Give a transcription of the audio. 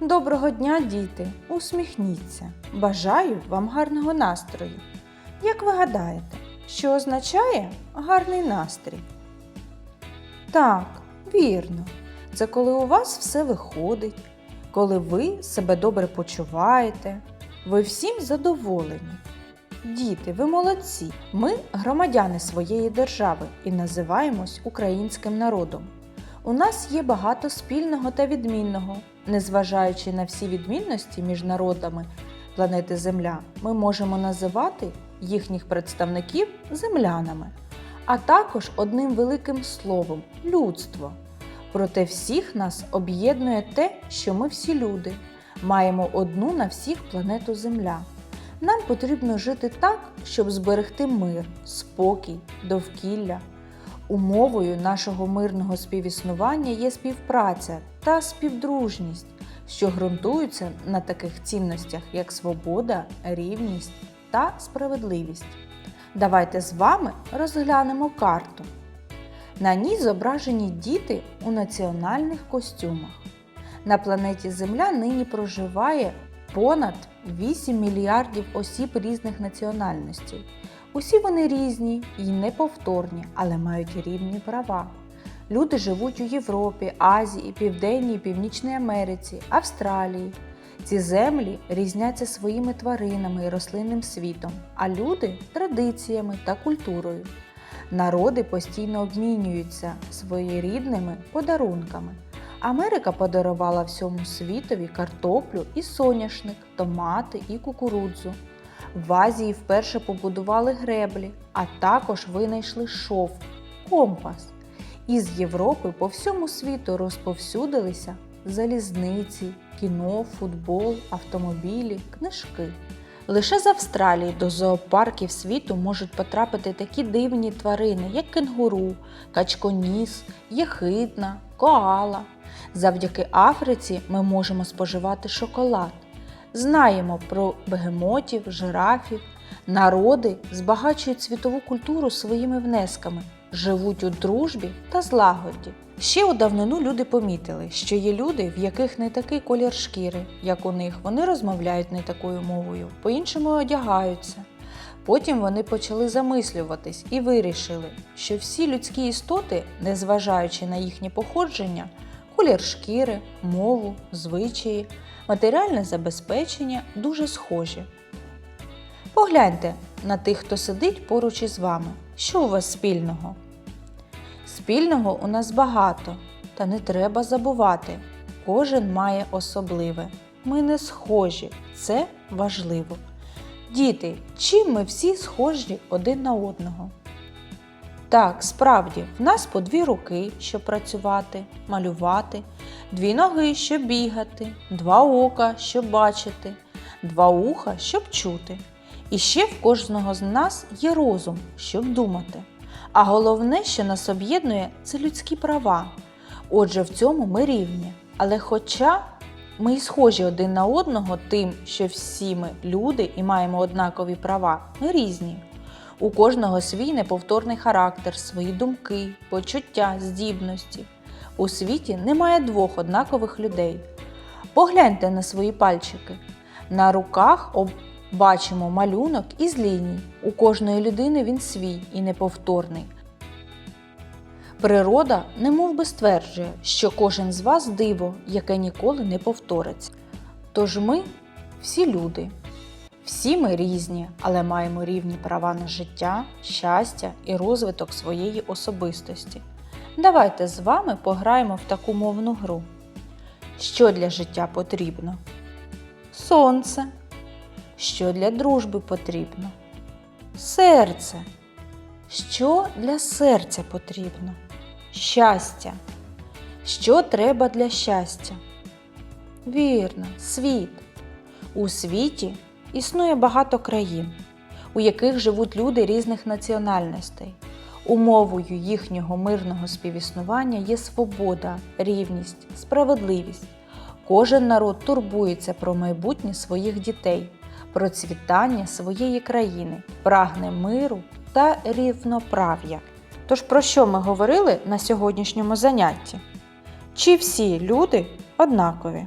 Доброго дня, діти! Усміхніться! Бажаю вам гарного настрою. Як ви гадаєте, що означає гарний настрій? Так, вірно. Це коли у вас все виходить, коли ви себе добре почуваєте, ви всім задоволені. Діти, ви молодці! Ми громадяни своєї держави і називаємось українським народом. У нас є багато спільного та відмінного. Незважаючи на всі відмінності між народами планети Земля, ми можемо називати їхніх представників землянами, а також одним великим словом людство. Проте всіх нас об'єднує те, що ми всі люди, маємо одну на всіх планету Земля. Нам потрібно жити так, щоб зберегти мир, спокій, довкілля. Умовою нашого мирного співіснування є співпраця та співдружність, що ґрунтуються на таких цінностях, як свобода, рівність та справедливість. Давайте з вами розглянемо карту. На ній зображені діти у національних костюмах. На планеті Земля нині проживає понад 8 мільярдів осіб різних національностей. Усі вони різні і неповторні, але мають рівні права. Люди живуть у Європі, Азії, Південній Північній Америці, Австралії. Ці землі різняться своїми тваринами і рослинним світом, а люди традиціями та культурою. Народи постійно обмінюються своєрідними подарунками. Америка подарувала всьому світові картоплю і соняшник, томати і кукурудзу. В Азії вперше побудували греблі, а також винайшли шов, компас. Із Європи по всьому світу розповсюдилися залізниці, кіно, футбол, автомобілі, книжки. Лише з Австралії до зоопарків світу можуть потрапити такі дивні тварини, як кенгуру, качконіс, єхидна, коала. Завдяки Африці ми можемо споживати шоколад. Знаємо про бегемотів, жирафів. Народи збагачують світову культуру своїми внесками, живуть у дружбі та злагоді. Ще у давнину люди помітили, що є люди, в яких не такий колір шкіри, як у них. Вони розмовляють не такою мовою, по-іншому одягаються. Потім вони почали замислюватись і вирішили, що всі людські істоти, незважаючи на їхнє походження, колір шкіри, мову, звичаї, матеріальне забезпечення дуже схожі. Погляньте на тих, хто сидить поруч із вами. Що у вас спільного? Спільного у нас багато, та не треба забувати. Кожен має особливе. Ми не схожі, це важливо. Діти, чим ми всі схожі один на одного? Так, справді, в нас по дві руки, щоб працювати, малювати, дві ноги, щоб бігати, два ока, щоб бачити, два уха, щоб чути. І ще в кожного з нас є розум, щоб думати. А головне, що нас об'єднує, це людські права. Отже, в цьому ми рівні. Але хоча ми й схожі один на одного тим, що всі ми люди і маємо однакові права, ми різні. У кожного свій неповторний характер, свої думки, почуття, здібності. У світі немає двох однакових людей. Погляньте на свої пальчики. На руках бачимо малюнок із ліній. У кожної людини він свій і неповторний. Природа немов би стверджує, що кожен з вас диво, яке ніколи не повториться. Тож ми всі люди. Всі ми різні, але маємо рівні права на життя, щастя і розвиток своєї особистості. Давайте з вами пограємо в таку мовну гру. Що для життя потрібно? Сонце. Що для дружби потрібно? Серце. Що для серця потрібно? Щастя. Що треба для щастя? Вірно, світ. У світі існує багато країн, у яких живуть люди різних національностей. Умовою їхнього мирного співіснування є свобода, рівність, справедливість. Кожен народ турбується про майбутнє своїх дітей, процвітання своєї країни, прагне миру та рівноправ'я. Тож про що ми говорили на сьогоднішньому занятті? Чи всі люди однакові?